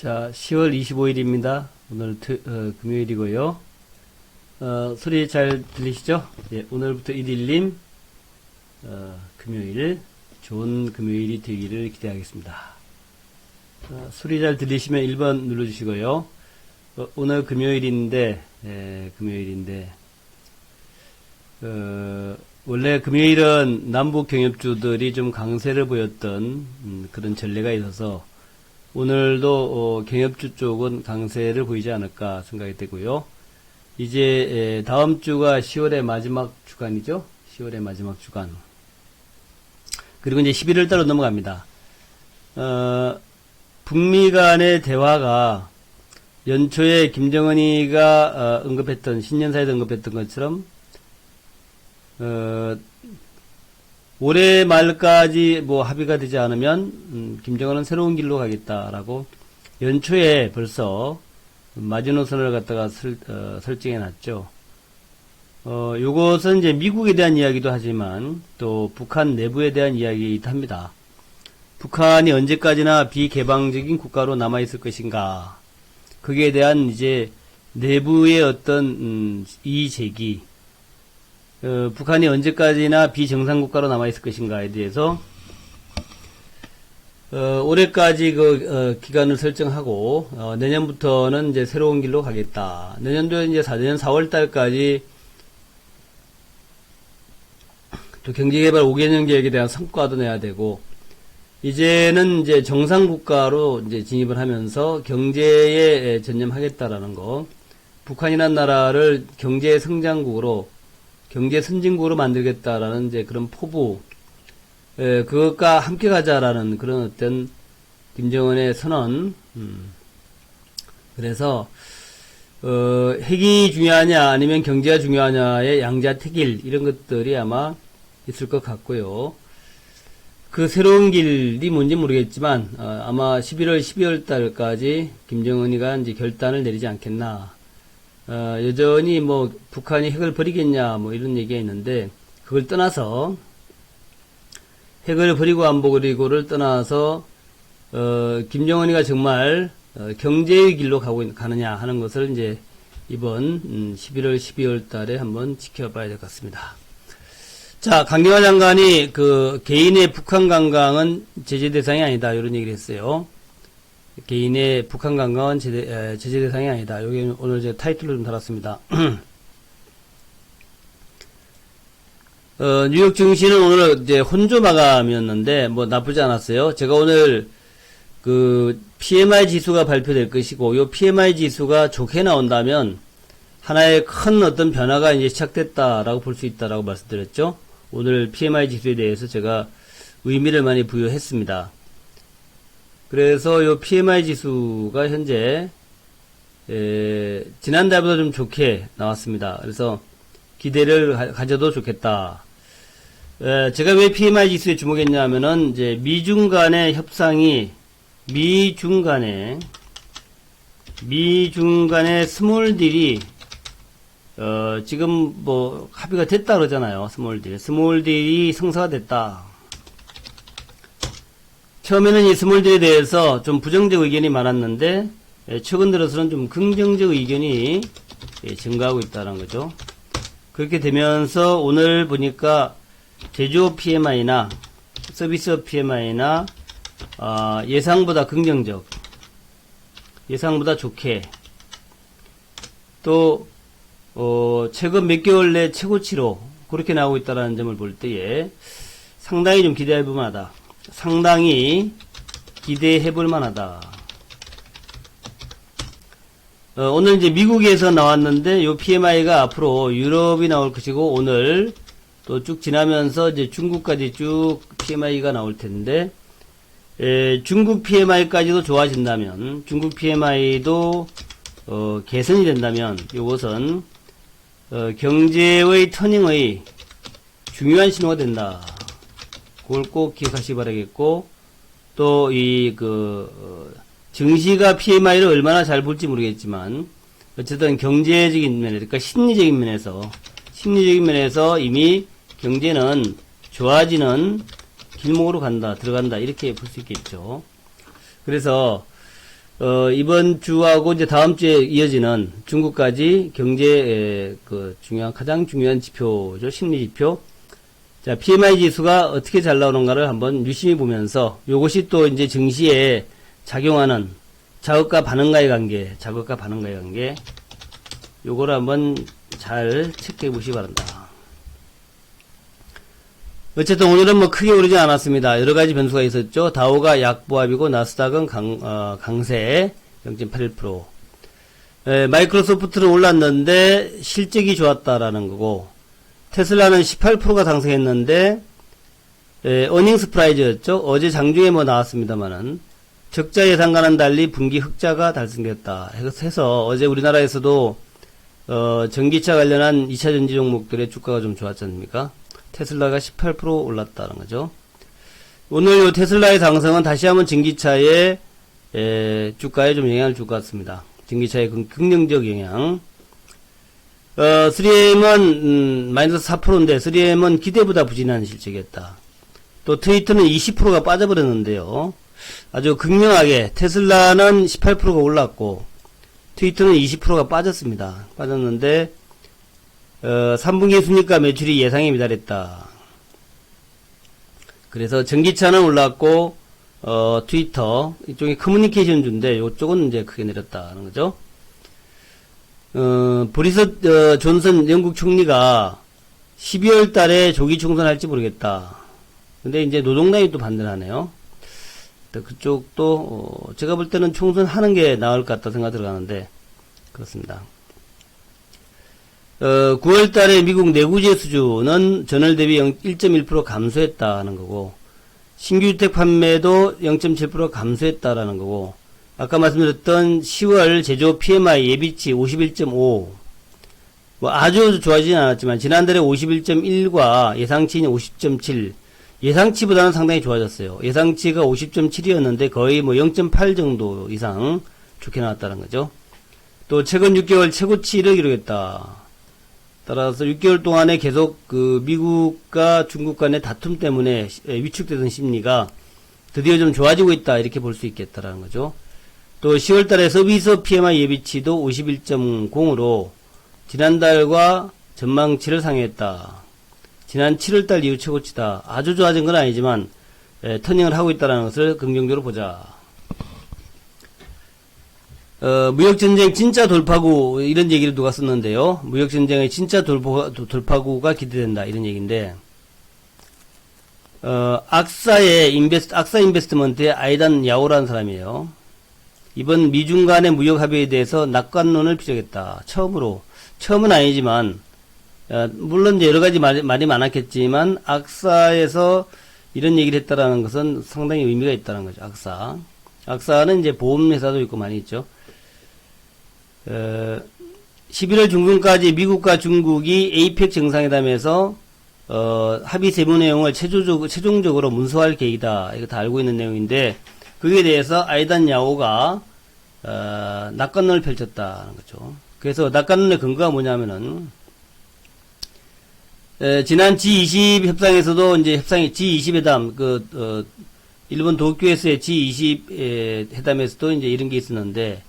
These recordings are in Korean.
자, 10월 25일입니다. 오늘 트- 어, 금요일이고요. 어, 소리 잘 들리시죠? 예, 오늘부터 1일님, 어, 금요일, 좋은 금요일이 되기를 기대하겠습니다. 어, 소리 잘 들리시면 1번 눌러주시고요. 어, 오늘 금요일인데, 예, 금요일인데, 어, 원래 금요일은 남북 경협주들이 좀 강세를 보였던 음, 그런 전례가 있어서 오늘도 어, 경협주 쪽은 강세를 보이지 않을까 생각이 되고요. 이제 에, 다음 주가 10월의 마지막 주간이죠. 10월의 마지막 주간. 그리고 이제 11월 달로 넘어갑니다. 어, 북미 간의 대화가 연초에 김정은이가 어, 언급했던 신년사에도 언급했던 것처럼 어, 올해 말까지 뭐 합의가 되지 않으면 음, 김정은은 새로운 길로 가겠다라고 연초에 벌써 마지노선을 갖다가 설, 어, 설정해 놨죠. 어, 요것은 이제 미국에 대한 이야기도 하지만 또 북한 내부에 대한 이야기이기도 합니다. 북한이 언제까지나 비개방적인 국가로 남아있을 것인가. 거기에 대한 이제 내부의 어떤, 음, 이의제기, 어, 북한이 언제까지나 비정상국가로 남아있을 것인가에 대해서 어, 올해까지 그 어, 기간을 설정하고 어, 내년부터는 이제 새로운 길로 가겠다. 내년도에 이제 4년 4월 달까지 또 경제개발 5개년 계획에 대한 성과도 내야 되고 이제는 이제 정상 국가로 이제 진입을 하면서 경제에 전념하겠다라는 거. 북한이라는 나라를 경제 성장국으로 경제 선진국으로 만들겠다라는 이제 그런 포부, 에, 그것과 함께 가자라는 그런 어떤 김정은의 선언, 음. 그래서, 어, 핵이 중요하냐, 아니면 경제가 중요하냐의 양자택일, 이런 것들이 아마 있을 것 같고요. 그 새로운 길이 뭔지 모르겠지만, 어, 아마 11월, 12월 달까지 김정은이가 이제 결단을 내리지 않겠나. 어, 여전히 뭐 북한이 핵을 버리겠냐 뭐 이런 얘기가 있는데 그걸 떠나서 핵을 버리고 안 버리고를 떠나서 어, 김정은이가 정말 어, 경제의 길로 가고 있- 가느냐 하는 것을 이제 이번 음, 11월 12월 달에 한번 지켜봐야 될 것 같습니다. 자, 강경화 장관이 그 개인의 북한 관광은 제재 대상이 아니다 이런 얘기를 했어요. 개인의 북한 관광은 제재, 에, 제재 대상이 아니다. 여기 오늘 제 타이틀로 좀 달았습니다. 어, 뉴욕 증시는 오늘 이제 혼조 마감이었는데 뭐 나쁘지 않았어요. 제가 오늘 그 PMI 지수가 발표될 것이고 요 PMI 지수가 좋게 나온다면 하나의 큰 어떤 변화가 이제 시작됐다라고 볼 수 있다라고 말씀드렸죠. 오늘 PMI 지수에 대해서 제가 의미를 많이 부여했습니다. 그래서 요 PMI 지수가 현재 에, 지난달보다 좀 좋게 나왔습니다. 그래서 기대를 가- 가져도 좋겠다. 에, 제가 왜 PMI 지수에 주목했냐면은 이제 미중 간의 협상이 미중 간의 미중 간의 스몰 딜이 어, 지금 뭐 합의가 됐다 그러잖아요. 스몰 딜. 스몰 딜이 성사가 됐다. 처음에는 이 스몰딜에 대해서 좀 부정적 의견이 많았는데 예, 최근 들어서는 좀 긍정적 의견이 예, 증가하고 있다는 거죠. 그렇게 되면서 오늘 보니까 제조업 PMI나 서비스업 PMI나 아, 예상보다 긍정적, 예상보다 좋게 또 어, 최근 몇 개월 내 최고치로 그렇게 나오고 있다는 점을 볼 때에 상당히 좀 기대해 볼 만하다. 상당히 기대해 볼 만하다. 어, 오늘 이제 미국에서 나왔는데 요 PMI가 앞으로 유럽이 나올 것이고 오늘 또 쭉 지나면서 이제 중국까지 쭉 PMI가 나올 텐데 에, 중국 PMI까지도 좋아진다면 중국 PMI도 어, 개선이 된다면 이것은 어, 경제의 터닝의 중요한 신호가 된다. 그걸 꼭 기억하시기 바라겠고 또 이 그 증시가 PMI를 얼마나 잘 볼지 모르겠지만 어쨌든 경제적인 면에서 그러니까 심리적인 면에서 심리적인 면에서 이미 경제는 좋아지는 길목으로 간다 들어간다 이렇게 볼 수 있겠죠. 그래서 어, 이번 주하고 이제 다음 주에 이어지는 중국까지 경제의 그 중요한, 가장 중요한 지표죠. 심리 지표. 자, PMI 지수가 어떻게 잘 나오는가를 한번 유심히 보면서 요것이 또 이제 증시에 작용하는 자극과 반응과의 관계, 자극과 반응과의 관계, 요거를 한번 잘 체크해 보시기 바랍니다. 어쨌든 오늘은 뭐 크게 오르지 않았습니다. 여러 가지 변수가 있었죠. 다우가 약보합이고 나스닥은 강, 어, 강세 0.81%. 에, 마이크로소프트는 올랐는데 실적이 좋았다라는 거고 테슬라는 18%가 상승했는데 에, 어닝스 프라이즈였죠. 어제 장중에 뭐 나왔습니다만은 적자 예상과는 달리 분기 흑자가 달성됐다. 해서 어제 우리나라에서도 어, 전기차 관련한 2차 전지 종목들의 주가가 좀 좋았지 않습니까? 테슬라가 18% 올랐다는 거죠. 오늘 요 테슬라의 상승은 다시 한번 전기차의 에, 주가에 좀 영향을 줄 것 같습니다. 전기차의 긍- 긍정적 영향. 어, 3M은 음, 마이너스 4%인데 3M은 기대보다 부진한 실적이었다. 또 트위터는 20%가 빠져버렸는데요. 아주 극명하게 테슬라는 18%가 올랐고 트위터는 20%가 빠졌습니다. 빠졌는데 어, 3분기 순이가 매출이 예상에 미달했다. 그래서 전기차는 올랐고 어, 트위터 이쪽이 커뮤니케이션 주인데 이쪽은 이제 크게 내렸다는 거죠. 어, 보리스 어, 존슨 영국 총리가 12월 달에 조기 총선할지 모르겠다. 근데 이제 노동당이 또 반대를 하네요. 또 그쪽도 어, 제가 볼 때는 총선 하는 게 나을 것 같다 생각 들어가는데 그렇습니다. 어, 9월 달에 미국 내구재 수주는 전월 대비 1.1% 감소했다는 거고 신규 주택 판매도 0.7% 감소했다라는 거고 아까 말씀드렸던 10월 제조 PMI 예비치 51.5 뭐 아주 좋아지진 않았지만 지난달에 51.1과 예상치는 50.7 예상치보다는 상당히 좋아졌어요. 예상치가 50.7이었는데 거의 뭐 0.8 정도 이상 좋게 나왔다는 거죠. 또 최근 6개월 최고치를 기록했다. 따라서 6개월 동안에 계속 그 미국과 중국 간의 다툼 때문에 위축되던 심리가 드디어 좀 좋아지고 있다 이렇게 볼 수 있겠다라는 거죠. 또 10월 달에 서비스 PMI 예비치도 51.0으로 지난달과 전망치를 상회했다. 지난 7월 달 이후 최고치다. 아주 좋아진 건 아니지만 에, 터닝을 하고 있다는 것을 긍정적으로 보자. 어, 무역전쟁 진짜 돌파구, 이런 얘기를 누가 썼는데요. 무역전쟁의 진짜 돌파, 돌파구가 기대된다, 이런 얘기인데, 어, 악사의 인베스트, 악사 인베스트먼트의 아이단 야오라는 사람이에요. 이번 미중 간의 무역 합의에 대해서 낙관론을 피력했다. 처음으로. 처음은 아니지만, 어, 물론 여러 가지 말이, 말이 많았겠지만, 악사에서 이런 얘기를 했다라는 것은 상당히 의미가 있다는 거죠, 악사. 악사는 이제 보험회사도 있고 많이 있죠. 어, 11월 중순까지 미국과 중국이 에이펙 정상회담에서 어, 합의 세부 내용을 최종적, 최종적으로 문서할 계획이다. 이거 다 알고 있는 내용인데 그에 대해서 아이단 야오가 어, 낙관론을 펼쳤다는 거죠. 그래서 낙관론의 근거가 뭐냐면은 에, 지난 G20 협상에서도 이제 협상이 G20 회담 그 어, 일본 도쿄에서의 G20 에, 회담에서도 이제 이런 게 있었는데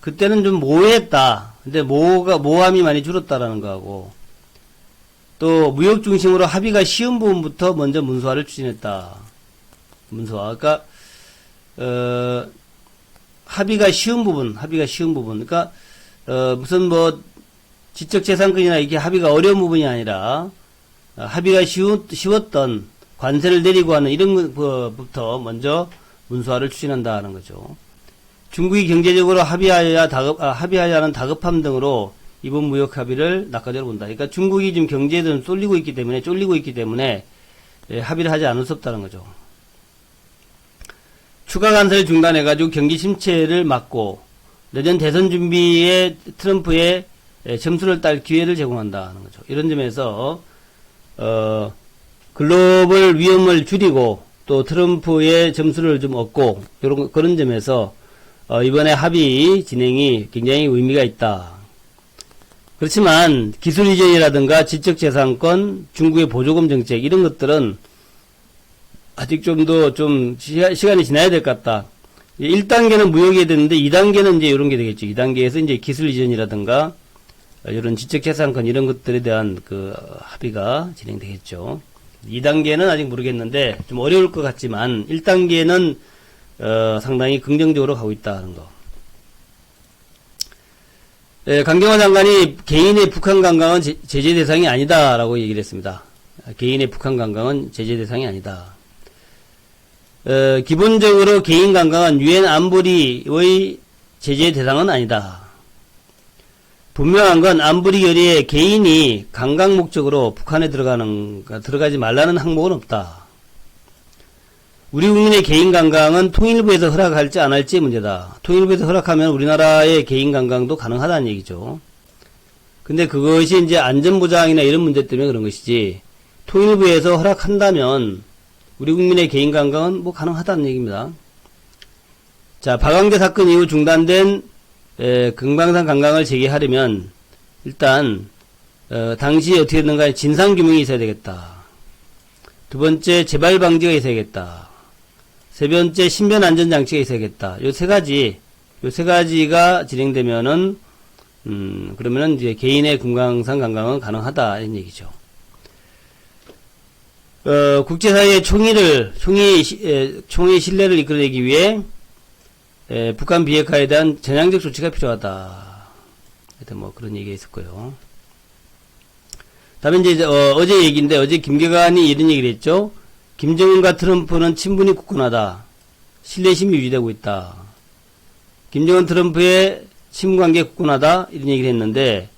그때는 좀 모호했다. 근데 모호가 모함이 많이 줄었다라는 거하고 또 무역 중심으로 합의가 쉬운 부분부터 먼저 문서화를 추진했다. 문서화. 그러니까 어, 합의가 쉬운 부분, 합의가 쉬운 부분. 그러니까 어, 무슨 뭐 지적재산권이나 이게 합의가 어려운 부분이 아니라 어, 합의가 쉬우, 쉬웠던 관세를 내리고 하는 이런 것부터 먼저 문서화를 추진한다는 거죠. 중국이 경제적으로 합의하여야 다급, 아, 합의하여 하는 다급함 등으로 이번 무역 합의를 낙관적으로 본다. 그러니까 중국이 지금 경제에 좀 쏠리고 있기 때문에, 쫄리고 있기 때문에, 예, 합의를 하지 않을 수 없다는 거죠. 추가 관세를 중단해가지고 경기 침체를 막고, 내년 대선 준비에 트럼프의 예, 점수를 딸 기회를 제공한다는 거죠. 이런 점에서, 어, 글로벌 위험을 줄이고, 또 트럼프의 점수를 좀 얻고, 이런, 그런 점에서, 어, 이번에 합의 진행이 굉장히 의미가 있다. 그렇지만 기술 이전이라든가 지적 재산권, 중국의 보조금 정책 이런 것들은 아직 좀더좀 시간이 지나야 될 것 같다. 1단계는 무역이 되는데 2단계는 이제 이런 게 되겠죠. 2단계에서 이제 기술 이전이라든가 어, 이런 지적재산권 이런 것들에 대한 그 합의가 진행되겠죠. 2단계는 아직 모르겠는데 좀 어려울 것 같지만 1단계는 어, 상당히 긍정적으로 가고 있다는 거. 예, 강경화 장관이 개인의 북한 관광은 제- 제재 대상이 아니다라고 얘기를 했습니다. 개인의 북한 관광은 제재 대상이 아니다. 어, 기본적으로 개인 관광은 유엔 안보리의 제재 대상은 아니다. 분명한 건 안보리 결의에 개인이 관광 목적으로 북한에 들어가는 들어가지 말라는 항목은 없다. 우리 국민의 개인 관광은 통일부에서 허락할지 안 할지 문제다. 통일부에서 허락하면 우리나라의 개인 관광도 가능하다는 얘기죠. 근데 그것이 이제 안전보장이나 이런 문제 때문에 그런 것이지, 통일부에서 허락한다면 우리 국민의 개인 관광은 뭐 가능하다는 얘기입니다. 자, 박광재 사건 이후 중단된 에, 금강산 관광을 재개하려면 일단 어, 당시 어떻게 됐는가 진상 규명이 있어야 되겠다. 두 번째 재발 방지가 있어야겠다. 세 번째 신변 안전 장치가 있어야겠다. 요 세 가지 요 세 가지가 진행되면은 음 그러면은 이제 개인의 금강산 관광은 가능하다 이런 얘기죠. 어, 국제사회의 총의를, 총의, 총의 신뢰를 이끌어내기 위해, 에, 북한 비핵화에 대한 전향적 조치가 필요하다. 하여튼 뭐 그런 얘기가 있었고요. 다음에 이제, 어, 제 얘기인데, 어제 김계관이 이런 얘기를 했죠. 김정은과 트럼프는 친분이 굳건하다. 신뢰심이 유지되고 있다. 김정은 트럼프의 친분관계 굳건하다. 이런 얘기를 했는데,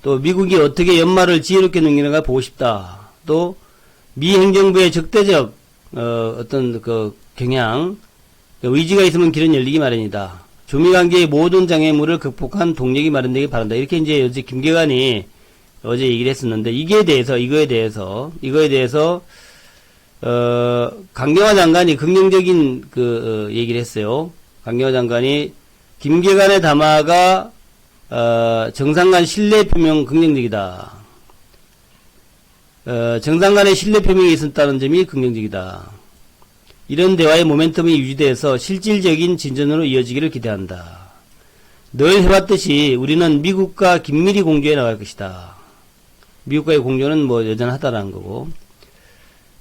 또 미국이 어떻게 연말을 지혜롭게 넘기는가 보고 싶다. 또, 미 행정부의 적대적 어, 어떤 그 경향 의지가 있으면 길은 열리기 마련이다. 조미 관계의 모든 장애물을 극복한 동력이 마련되기 바란다. 이렇게 이제 어제 김계관이 어제 얘기를 했었는데 이게 대해서 이거에 대해서 이거에 대해서 어 강경화 장관이 긍정적인 그 어, 얘기를 했어요. 강경화 장관이 김계관의 담화가 어 정상 간 신뢰 표명 긍정적이다. 어, 정상 간의 신뢰 표명이 있었다는 점이 긍정적이다. 이런 대화의 모멘텀이 유지돼서 실질적인 진전으로 이어지기를 기대한다. 늘 해왔듯이 우리는 미국과 긴밀히 공조해 나갈 것이다. 미국과의 공조는 뭐 여전하다라는 거고.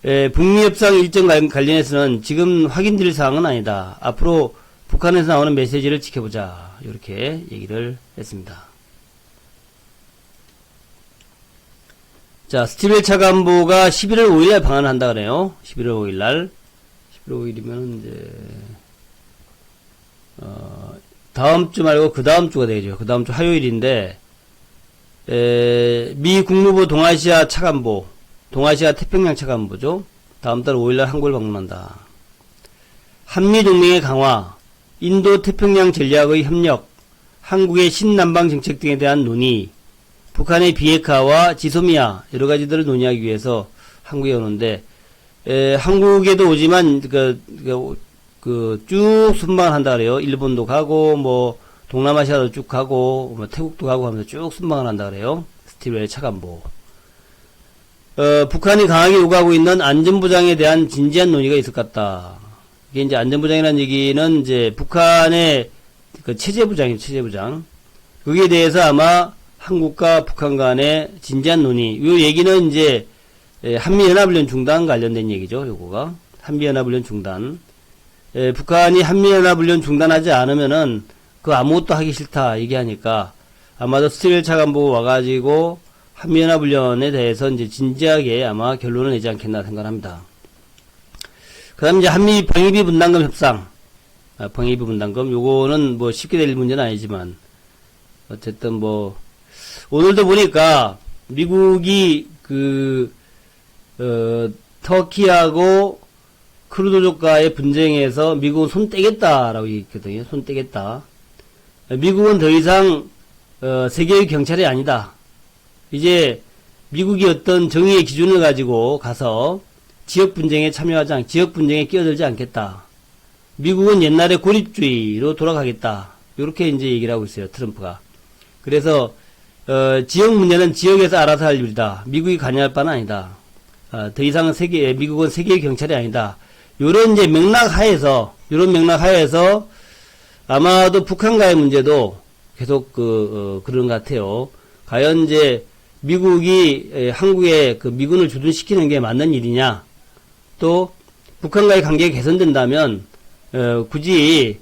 에, 북미 협상 일정 관- 관련해서는 지금 확인될 사항은 아니다. 앞으로 북한에서 나오는 메시지를 지켜보자. 이렇게 얘기를 했습니다. 자, 스티벨 차관보가 11월 5일날 방한을 한다 그래요. 11월 5일날. 11월 5일이면 이제 어, 다음 주 말고 그 다음 주가 되죠. 그 다음 주 화요일인데 에, 미 국무부 동아시아 차관보, 동아시아 태평양 차관보죠. 다음 달 5일날 한국을 방문한다. 한미 동맹의 강화, 인도 태평양 전략의 협력, 한국의 신남방 정책 등에 대한 논의, 북한의 비핵화와 지소미아 여러 가지들을 논의하기 위해서 한국에 오는데 에, 한국에도 오지만 그, 그, 그, 쭉 순방을 한다 그래요. 일본도 가고 뭐 동남아시아도 쭉 가고 뭐 태국도 가고 하면서 쭉 순방을 한다 그래요. 스티브의 차관보. 어, 북한이 강하게 요구하고 있는 안전보장에 대한 진지한 논의가 있을 것 같다. 이게 이제 안전보장이라는 얘기는 이제 북한의 그 체제부장이죠, 체제부장. 거기에 대해서 아마 한국과 북한 간의 진지한 논의. 이 얘기는 이제 에, 한미연합훈련 중단 관련된 얘기죠. 요거가 한미연합훈련 중단. 에, 북한이 한미연합훈련 중단하지 않으면은 그 아무것도 하기 싫다 얘기하니까 아마도 스틸 차관보고 와가지고 한미연합훈련에 대해서 이제 진지하게 아마 결론을 내지 않겠나 생각합니다. 그 다음 이제 한미 방위비 분담금 협상. 아, 방위비 분담금. 요거는 뭐 쉽게 될 문제는 아니지만 어쨌든 뭐 오늘도 보니까 미국이 그 어, 터키하고 크루도족과의 분쟁에서 미국은 손 떼겠다라고 얘기했거든요. 손 떼겠다. 미국은 더 이상 어, 세계의 경찰이 아니다. 이제 미국이 어떤 정의의 기준을 가지고 가서 지역 분쟁에 참여하지 않, 지역 분쟁에 끼어들지 않겠다. 미국은 옛날의 고립주의로 돌아가겠다. 이렇게 이제 얘기를 하고 있어요. 트럼프가. 그래서 어, 지역 문제는 지역에서 알아서 할 일이다. 미국이 관여할 바는 아니다. 어, 더 이상은 세계, 미국은 세계의 경찰이 아니다. 요런 이제 맥락 하에서, 요런 맥락 하에서, 아마도 북한과의 문제도 계속 그, 어, 그런 것 같아요. 과연 이제 미국이 에, 한국에 그 미군을 주둔시키는 게 맞는 일이냐? 또 북한과의 관계가 개선된다면 어, 굳이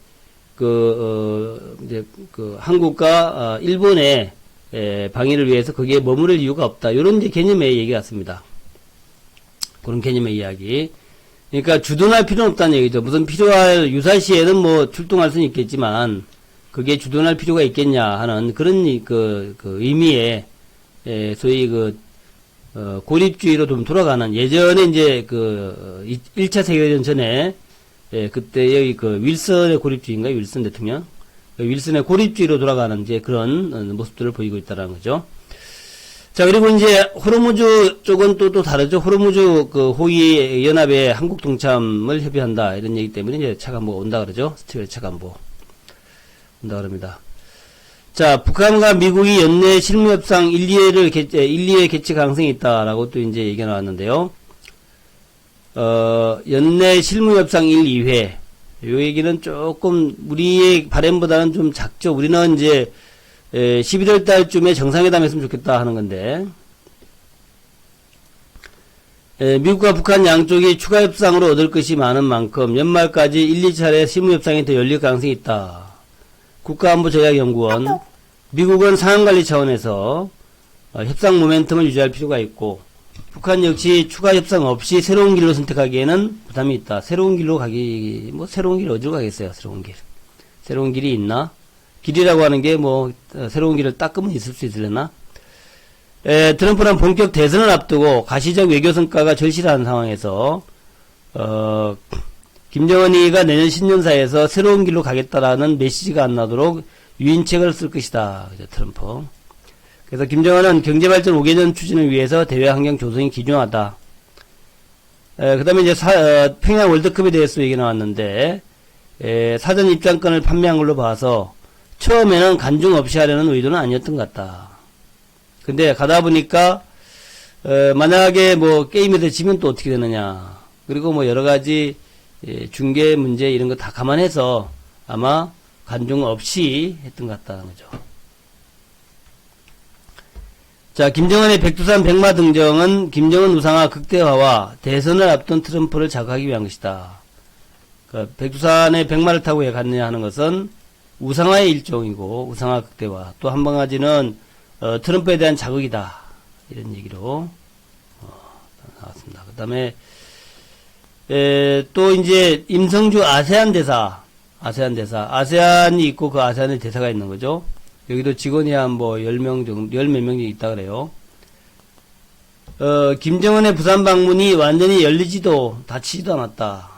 그 어, 이제 그 한국과 어, 일본의 에, 방위를 위해서 거기에 머무를 이유가 없다. 이런 이제 개념의 얘기 같습니다. 그런 개념의 이야기. 그러니까 주둔할 필요는 없다는 얘기죠. 무슨 필요할 유사시에는 뭐 출동할 수는 있겠지만 그게 주둔할 필요가 있겠냐 하는 그런 이- 그, 그 의미의 에, 소위 그 어, 고립주의로 좀 돌아가는 예전에 이제 그 어, 이- 1차 세계대전 전에 예, 그때의 그 윌슨의 고립주의인가 윌슨 대통령 그 윌슨의 고립주의로 돌아가는 이제 그런 어, 모습들을 보이고 있다라는 거죠. 자 그리고 이제 호르무즈 쪽은 또 또 다르죠. 호르무즈 그 호위 연합에 한국 동참을 협의한다 이런 얘기 때문에 이제 차관보가 온다 그러죠. 스티븐 차관보 온다 그럽니다. 자, 북한과 미국이 연내 실무협상 1, 2회를 개최, 1, 2회 개최 가능성이 있다라고 또 이제 얘기가 나왔는데요. 어, 연내 실무협상 1, 2회. 요 얘기는 조금 우리의 바램보다는 좀 작죠. 우리는 이제 에, 11월 달쯤에 정상회담 했으면 좋겠다 하는 건데, 에, 미국과 북한 양쪽이 추가 협상으로 얻을 것이 많은 만큼 연말까지 1, 2차례 실무협상이 더 열릴 가능성이 있다. 국가안보전략연구원 미국은 상황관리 차원에서 어, 협상 모멘텀을 유지할 필요가 있고 북한 역시 추가 협상 없이 새로운 길로 선택하기에는 부담이 있다. 새로운 길로 가기 뭐 새로운 길 어디로 가겠어요? 새로운 길. 새로운 길이 있나? 길이라고 하는 게 뭐 새로운 길을 닦으면 있을 수 있으려나? 에, 트럼프는 본격 대선을 앞두고 가시적 외교 성과가 절실한 상황에서 어, 김정은이가 내년 신년사에서 새로운 길로 가겠다라는 메시지가 안 나도록 유인책을 쓸 것이다. 그죠, 트럼프. 그래서 김정은은 경제발전 5개년 추진을 위해서 대외 환경 조성이 기중하다. 그 다음에 이제 사, 어, 평양 월드컵에 대해서 얘기 나왔는데, 에, 사전 입장권을 판매한 걸로 봐서 처음에는 간중 없이 하려는 의도는 아니었던 것 같다. 근데 가다 보니까, 어, 만약에 뭐 게임에서 지면 또 어떻게 되느냐. 그리고 뭐 여러 가지 예, 중계 문제 이런 거 다 감안해서 아마 간중 없이 했던 것 같다는 거죠. 자, 김정은의 백두산 백마 등정은 김정은 우상화 극대화와 대선을 앞둔 트럼프를 자극하기 위한 것이다. 그 백두산의 백마를 타고 왜 갔느냐 하는 것은 우상화의 일종이고 우상화 극대화 또한 가지는 어, 트럼프에 대한 자극이다 이런 얘기로 어, 나왔습니다. 그 다음에 에, 또 이제 임성주 아세안 대사, 아세안 대사, 아세안이 있고 그 아세안의 대사가 있는 거죠. 여기도 직원이 한 뭐 10명 정도, 10몇 명이 있다 그래요. 어, 김정은의 부산 방문이 완전히 열리지도, 닫히지도 않았다.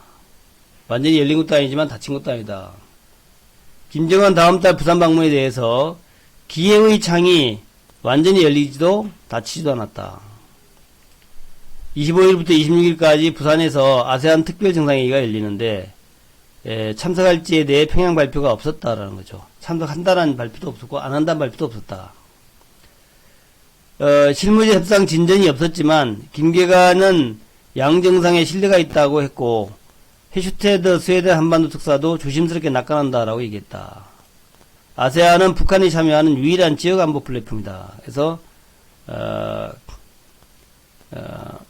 완전히 열린 것도 아니지만 닫힌 것도 아니다. 김정은 다음 달 부산 방문에 대해서 기회의 창이 완전히 열리지도 닫히지도 않았다. 25일부터 26일까지 부산에서 아세안 특별 정상회의가 열리는데 에, 참석할지에 대해 평양 발표가 없었다라는 거죠. 참석한다는 발표도 없었고 안 한다는 발표도 없었다. 어, 실무지 협상 진전이 없었지만 김계관은 양 정상에 신뢰가 있다고 했고 해슈테드 스웨덴 한반도 특사도 조심스럽게 낙관한다라고 얘기했다. 아세안은 북한이 참여하는 유일한 지역 안보 플랫폼이다. 그래서 어, 어,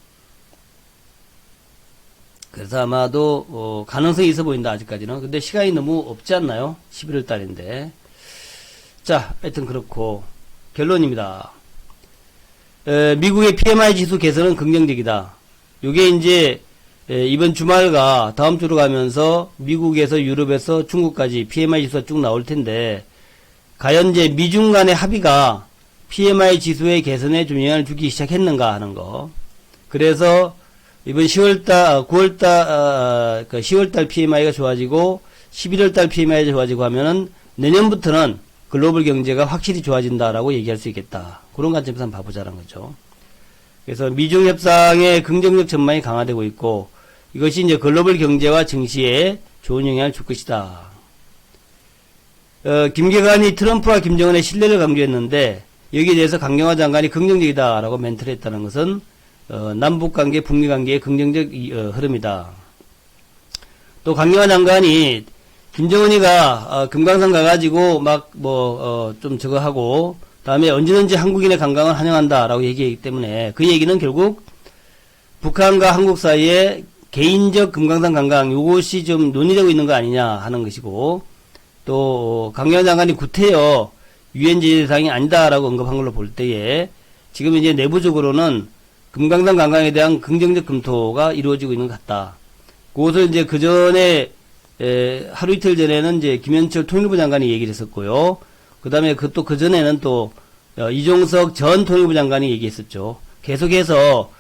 그래서 아마도 어, 가능성이 있어 보인다 아직까지는. 근데 시간이 너무 없지 않나요? 11월 달인데. 자, 하여튼 그렇고 결론입니다. 에, 미국의 PMI 지수 개선은 긍정적이다. 이게 이제 에, 이번 주말과 다음 주로 가면서 미국에서 유럽에서 중국까지 PMI 지수가 쭉 나올 텐데 과연 이제 미중 간의 합의가 PMI 지수의 개선에 좀 영향을 주기 시작했는가 하는 거. 그래서 이번 10월달, 9월달, 그 10월달 PMI가 좋아지고 11월달 PMI가 좋아지고 하면은 내년부터는 글로벌 경제가 확실히 좋아진다라고 얘기할 수 있겠다. 그런 관점에서 한번 봐보자는 거죠. 그래서 미중 협상의 긍정적 전망이 강화되고 있고 이것이 이제 글로벌 경제와 증시에 좋은 영향을 줄 것이다. 어, 김계관이 트럼프와 김정은의 신뢰를 강조했는데 여기에 대해서 강경화 장관이 긍정적이다라고 멘트를 했다는 것은 어, 남북 관계, 북미 관계의 긍정적 이, 어, 흐름이다. 또 강경화 장관이 김정은이가 어, 금강산 가가지고 막뭐 어, 좀 저거 하고 다음에 언제든지 한국인의 관광을 환영한다라고 얘기했기 때문에 그 얘기는 결국 북한과 한국 사이에 개인적 금강산 관광 요것이 좀 논의되고 있는 거 아니냐 하는 것이고 또 강경화 장관이 구태여 유엔 제재 대상이 아니다라고 언급한 걸로 볼 때에 지금 이제 내부적으로는 금강산 관광에 대한 긍정적 검토가 이루어지고 있는 것 같다. 그것을 이제 그 전에 에, 하루 이틀 전에는 이제 김현철 통일부 장관이 얘기를 했었고요. 그 다음에 그 또 그 전에는 또 어, 이종석 전 통일부 장관이 얘기했었죠. 계속해서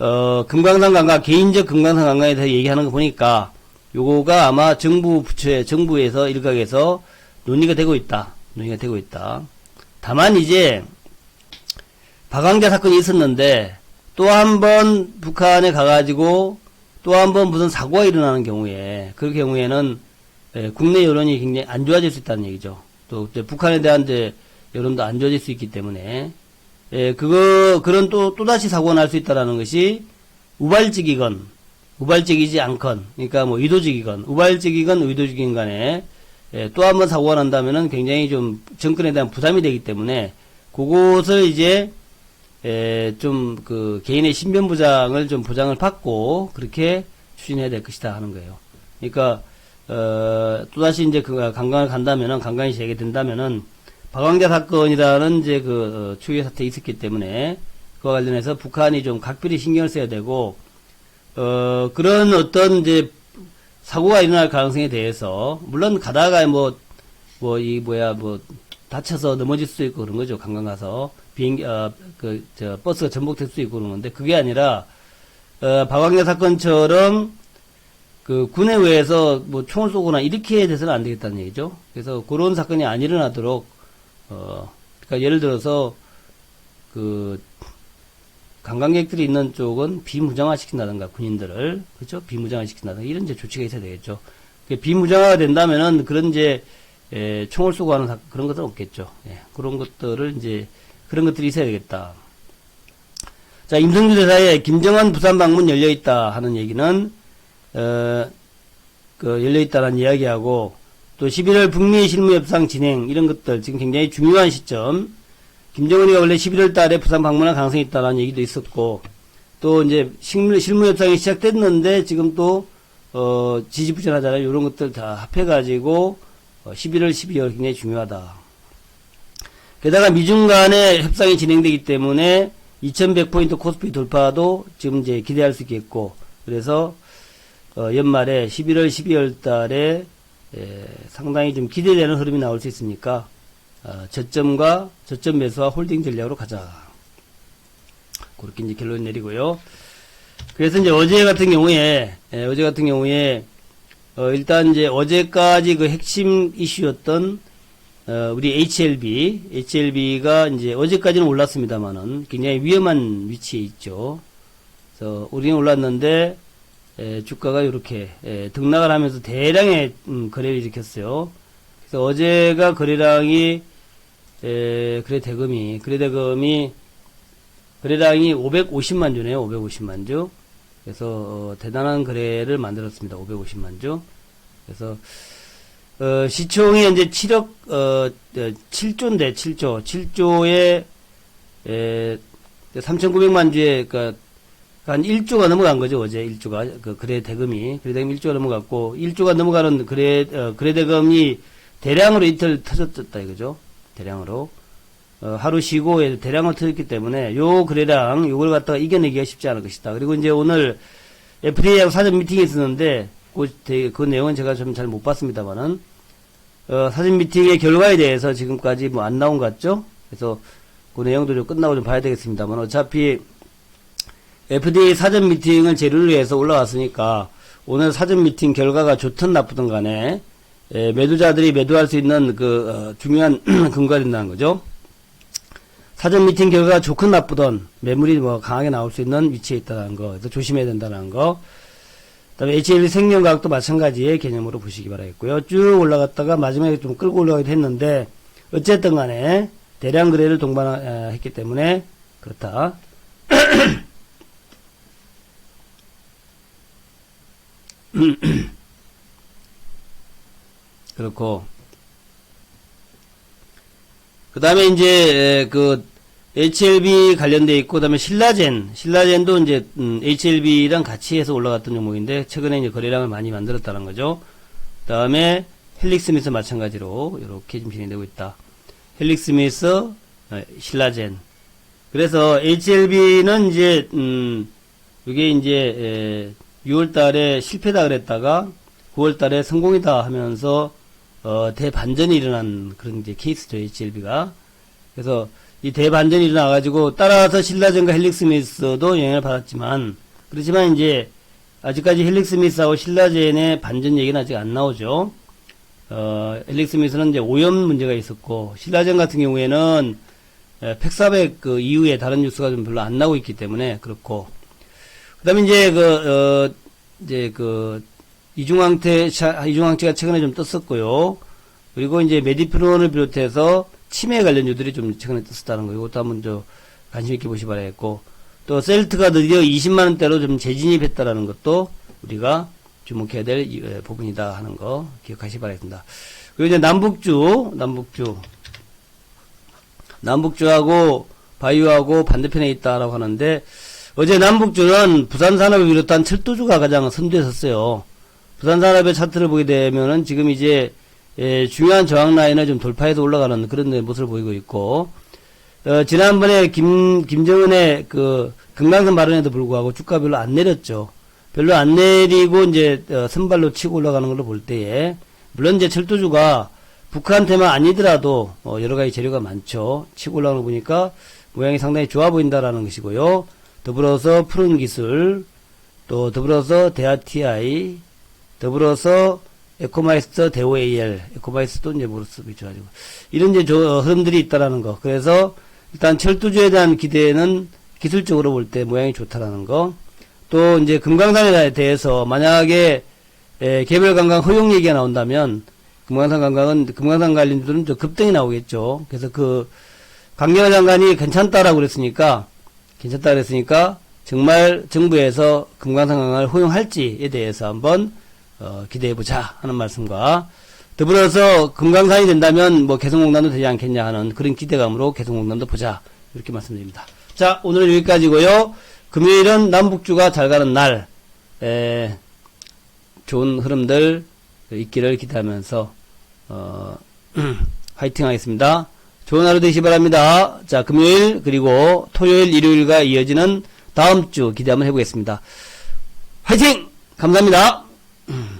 어, 금강산 관광 개인적 금강산 관광에 대해서 얘기하는 거 보니까 요거가 아마 정부 부처에 정부에서 일각에서 논의가 되고 있다. 논의가 되고 있다. 다만 이제 박광자 사건이 있었는데 또 한 번 북한에 가가지고 또 한 번 무슨 사고가 일어나는 경우에 그 경우에는 예, 국내 여론이 굉장히 안 좋아질 수 있다는 얘기죠. 또 북한에 대한 이제 여론도 안 좋아질 수 있기 때문에 예, 그거 그런 또 또다시 사고가 날 수 있다라는 것이 우발적이건 우발적이지 않건 그러니까 뭐 의도적이건 우발적이건 의도적인 간에 예, 또 한 번 사고가 난다면은 굉장히 좀 정권에 대한 부담이 되기 때문에 그것을 이제 에, 좀, 그, 개인의 신변 보장을 좀 보장을 받고, 그렇게 추진해야 될 것이다 하는 거예요. 그러니까, 어, 또다시 이제 그 관광을 간다면은, 관광이 재개된다면은, 박광자 사건이라는 이제 그, 어, 추계 사태 있었기 때문에, 그와 관련해서 북한이 좀 각별히 신경을 써야 되고, 어, 그런 어떤 이제, 사고가 일어날 가능성에 대해서, 물론 가다가 뭐, 뭐, 이, 뭐야, 뭐, 다쳐서 넘어질 수도 있고 그런 거죠. 관광 가서. 비행기, 어, 그, 저, 버스가 전복될 수도 있고 그런 건데, 그게 아니라, 어, 박광자 사건처럼, 그, 군의회에서 뭐 총을 쏘거나 이렇게 돼서는 안 되겠다는 얘기죠. 그래서 그런 사건이 안 일어나도록, 어, 그니까 예를 들어서, 그, 관광객들이 있는 쪽은 비무장화 시킨다든가, 군인들을, 그렇죠? 비무장화 시킨다든가, 이런 이제 조치가 있어야 되겠죠. 그 비무장화가 된다면은 그런 이제, 에, 총을 쏘고 하는 사- 그런 것은 없겠죠. 예, 그런 것들을 이제, 그런 것들이 있어야 되겠다. 자, 임성주 대사의 김정은 부산 방문 열려있다 하는 얘기는, 어, 그, 열려있다는 이야기하고, 또 11월 북미 실무협상 진행, 이런 것들, 지금 굉장히 중요한 시점, 김정은이가 원래 11월 달에 부산 방문할 가능성이 있다는 얘기도 있었고, 또 이제 실무, 실무협상이 시작됐는데, 지금 또, 어, 지지부진하잖아요. 이런 것들 다 합해가지고, 어, 11월, 12월 굉장히 중요하다. 게다가 미중 간의 협상이 진행되기 때문에 2100포인트 코스피 돌파도 지금 이제 기대할 수 있겠고, 그래서, 어, 연말에 11월, 12월 달에 에, 상당히 좀 기대되는 흐름이 나올 수 있으니까, 어, 저점과 저점 매수와 홀딩 전략으로 가자. 그렇게 이제 결론 내리고요. 그래서 이제 어제 같은 경우에, 에, 어제 같은 경우에, 어, 일단 이제 어제까지 그 핵심 이슈였던 어, 우리 HLB, HLB가 이제 어제까지는 올랐습니다만은 굉장히 위험한 위치에 있죠. 그래서 우리는 올랐는데 에, 주가가 이렇게 에, 등락을 하면서 대량의 음, 거래를 일으켰어요. 그래서 어제가 거래량이 에, 거래 대금이 거래 대금이 거래량이 550만 주네요. 550만 주. 그래서 어, 대단한 거래를 만들었습니다. 550만 주. 그래서 어, 시총이 이제 7억, 어, 7조인데, 7조. 7조에, 에, 3,900만 주에, 그, 한 1조가 넘어간 거죠, 어제 1조가. 그, 거래 대금이. 거래 대금 1조가 넘어갔고, 1조가 넘어가는 거래, 어, 거래 대금이 대량으로 이틀 터졌다, 이거죠. 대량으로. 어, 하루 쉬고 대량으로 터졌기 때문에, 요 거래량, 요걸 갖다가 이겨내기가 쉽지 않을 것이다. 그리고 이제 오늘 FDA하고 사전 미팅이 있었는데, 그, 대- 그 내용은 제가 좀 잘 못 봤습니다만은, 어, 사진 미팅의 결과에 대해서 지금까지 뭐 안 나온 것 같죠? 그래서 그 내용도 좀 끝나고 좀 봐야 되겠습니다만, 어차피 FDA 사전 미팅을 재료로 해서 올라왔으니까, 오늘 사전 미팅 결과가 좋든 나쁘든 간에, 에, 매도자들이 매도할 수 있는 그, 어, 중요한 근거가 된다는 거죠. 사전 미팅 결과가 좋건 나쁘든 매물이 뭐 강하게 나올 수 있는 위치에 있다는 거, 그래서 조심해야 된다는 거. 그다음에 HLB 생명과학도 마찬가지의 개념으로 보시기 바라겠고요. 쭉 올라갔다가 마지막에 좀 끌고 올라가기도 했는데 어쨌든 간에 대량 거래를 동반했기 때문에 그렇다. 그렇고 그 다음에 이제 그 HLB 관련돼 있고 그다음에 신라젠 신라젠도 이제 음, HLB랑 같이 해서 올라갔던 종목인데 최근에 이제 거래량을 많이 만들었다는 거죠. 그다음에 헬릭스미스 마찬가지로 이렇게 지금 진행되고 있다. 헬릭스미스 어, 신라젠 그래서 HLB는 이제 음 이게 이제 에, 6월달에 실패다 그랬다가 9월달에 성공이다 하면서 어, 대반전이 일어난 그런 이제 케이스죠 HLB가 그래서 이 대반전이 일어나가지고 따라서 신라젠과 헬릭스미스도 영향을 받았지만 그렇지만 이제 아직까지 헬릭스미스하고 신라젠의 반전 얘기는 아직 안 나오죠. 어, 헬릭스미스는 이제 오염 문제가 있었고 신라젠 같은 경우에는 에, 팩사백 그 이후에 다른 뉴스가 좀 별로 안 나오고 있기 때문에 그렇고 그다음에 이제 그 어, 이제 그 이중항체 차- 이중항체가 최근에 좀 떴었고요. 그리고 이제 메디프론을 비롯해서 치매 관련주들이 좀 최근에 떴었다는 거 이것도 한번 저 관심 있게 보시 바라겠고 또 셀트가 드디어 20만 원대로 좀 재진입했다라는 것도 우리가 주목해야 될 이- 에, 부분이다 하는 거 기억하시 기 바라겠습니다. 그리고 이제 남북주 남북주 남북주하고 바이오하고 반대편에 있다라고 하는데 어제 남북주는 부산산업을 비롯한 철도주가 가장 선두에 섰어요. 부산산업의 차트를 보게 되면은 지금 이제 예, 중요한 저항 라인을 좀 돌파해서 올라가는 그런 모습을 보이고 있고 어, 지난번에 김 김정은의 그 금강산 발언에도 불구하고 주가 별로 안 내렸죠. 별로 안 내리고 이제 어, 선발로 치고 올라가는 걸로 볼 때에 물론 이제 철도주가 북한테만 아니더라도 어, 여러 가지 재료가 많죠. 치고 올라가는 거 보니까 모양이 상당히 좋아 보인다라는 것이고요. 더불어서 푸른 기술, 또 더불어서 대하 TI, 더불어서 에코마이스터 대오 AL, 에코마이스터도 이제 모르스 비춰가지고 이런 이제 저 흐름들이 있다라는 거. 그래서 일단 철도주에 대한 기대는 기술적으로 볼 때 모양이 좋다라는 거. 또 이제 금강산에 대해서 만약에 에, 개별 관광 허용 얘기가 나온다면 금강산 관광은 금강산 관련주들은 저 급등이 나오겠죠. 그래서 그 강경화 장관이 괜찮다라고 그랬으니까 괜찮다 그랬으니까 정말 정부에서 금강산 관광을 허용할지에 대해서 한번 어, 기대해보자 하는 말씀과 더불어서 금강산이 된다면 뭐 개성공단도 되지 않겠냐 하는 그런 기대감으로 개성공단도 보자 이렇게 말씀드립니다. 자 오늘은 여기까지고요. 금요일은 남북주가 잘 가는 날 에, 좋은 흐름들 있기를 기대하면서 어, 화이팅 하겠습니다. 좋은 하루 되시기 바랍니다. 자, 금요일 그리고 토요일, 일요일과 이어지는 다음 주 기대 한번 해보겠습니다. 화이팅! 감사합니다. Mm.